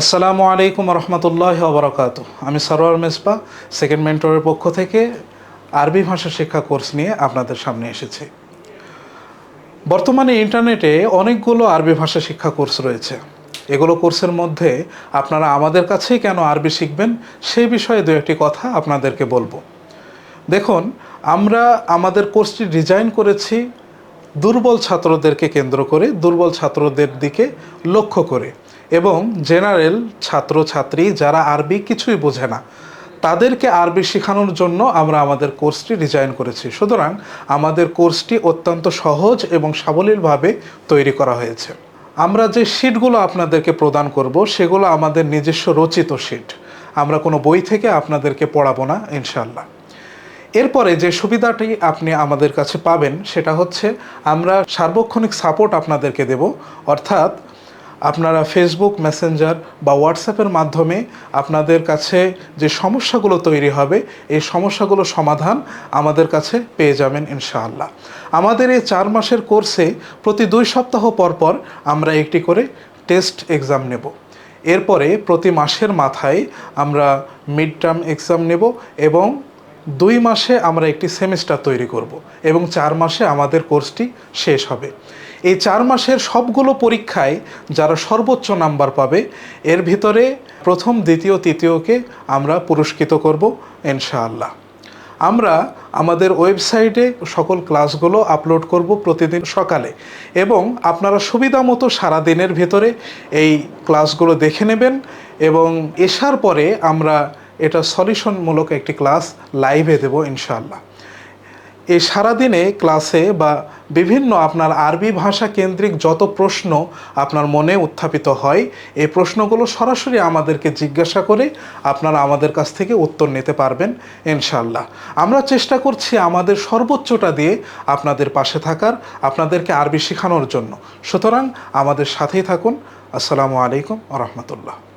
আসসালামু আলাইকুম রহমতুল্লাহ বরকাত আমি সরোয়ার মেসবা সেকেন্ড মেন্টরের পক্ষ থেকে আরবি ভাষা শিক্ষা কোর্স নিয়ে আপনাদের সামনে এসেছি। বর্তমানে ইন্টারনেটে অনেকগুলো আরবি ভাষা শিক্ষা কোর্স রয়েছে। এগুলো কোর্সের মধ্যে আপনারা আমাদের কাছেই কেন আরবি শিখবেন সেই বিষয়ে দু একটি কথা আপনাদেরকে বলব। দেখুন, আমরা আমাদের কোর্সটি ডিজাইন করেছি দুর্বল ছাত্রদেরকে কেন্দ্র করে, দুর্বল ছাত্রদের দিকে লক্ষ্য করে। এবং জেনারেল ছাত্র ছাত্রী যারা আরবি কিছুই বোঝে না, তাদেরকে আরবি শেখানোর জন্য আমরা আমাদের কোর্সটি ডিজাইন করেছি। সুতরাং আমাদের কোর্সটি অত্যন্ত সহজ এবং সাবলীলভাবে তৈরি করা হয়েছে। আমরা যে শিটগুলো আপনাদেরকে প্রদান করব, সেগুলো আমাদের নিজস্ব রচিত শিট। আমরা কোনো বই থেকে আপনাদেরকে পড়াবো না ইনশাল্লাহ এরপরে যে সুবিধাটি আপনি আমাদের কাছে পাবেন, সেটা হচ্ছে আমরা সার্বক্ষণিক সাপোর্ট আপনাদেরকে দেব। অর্থাৎ আপনারা ফেসবুক মেসেঞ্জার বা হোয়াটসঅ্যাপের মাধ্যমে আপনাদের কাছে যে সমস্যাগুলো তৈরি হবে, এই সমস্যাগুলো সমাধান আমাদের কাছে পেয়ে যাবেন ইনশাআল্লাহ। আমাদের এই চার মাসের কোর্সে প্রতি দুই সপ্তাহ পর পর আমরা একটি করে টেস্ট এক্সাম নেব। এরপরে প্রতি মাসের মাথায় আমরা মিড টার্ম এক্সাম নেব এবং দুই মাসে আমরা একটি সেমিস্টার তৈরি করব এবং চার মাসে আমাদের কোর্সটি শেষ হবে। এই চার মাসের সবগুলো পরীক্ষায় যারা সর্বোচ্চ নাম্বার পাবে, এর ভিতরে প্রথম, দ্বিতীয়, তৃতীয়কে আমরা পুরস্কৃত করব ইনশাআল্লাহ। আমরা আমাদের ওয়েবসাইটে সকল ক্লাসগুলো আপলোড করব প্রতিদিন সকালে এবং আপনারা সুবিধা মতো সারাদিনের ভিতরে এই ক্লাসগুলো দেখে নেবেন এবং এসার পরে আমরা এটা সলিউশনমূলক একটি ক্লাস লাইভে দেব, ইনশাআল্লাহ। এই সারাদিনে ক্লাসে বা বিভিন্ন আপনার আরবি ভাষা কেন্দ্রিক যত প্রশ্ন আপনার মনে উত্থাপিত হয়, এই প্রশ্নগুলো সরাসরি আমাদেরকে জিজ্ঞাসা করে আপনারা আমাদের কাছ থেকে উত্তর নিতে পারবেন ইনশাল্লাহ আমরা চেষ্টা করছি আমাদের সর্বোচ্চটা দিয়ে আপনাদের পাশে থাকার, আপনাদেরকে আরবি শেখানোর জন্য। সুতরাং আমাদের সাথেই থাকুন। আসসালামু আলাইকুম রহমতুল্লাহ।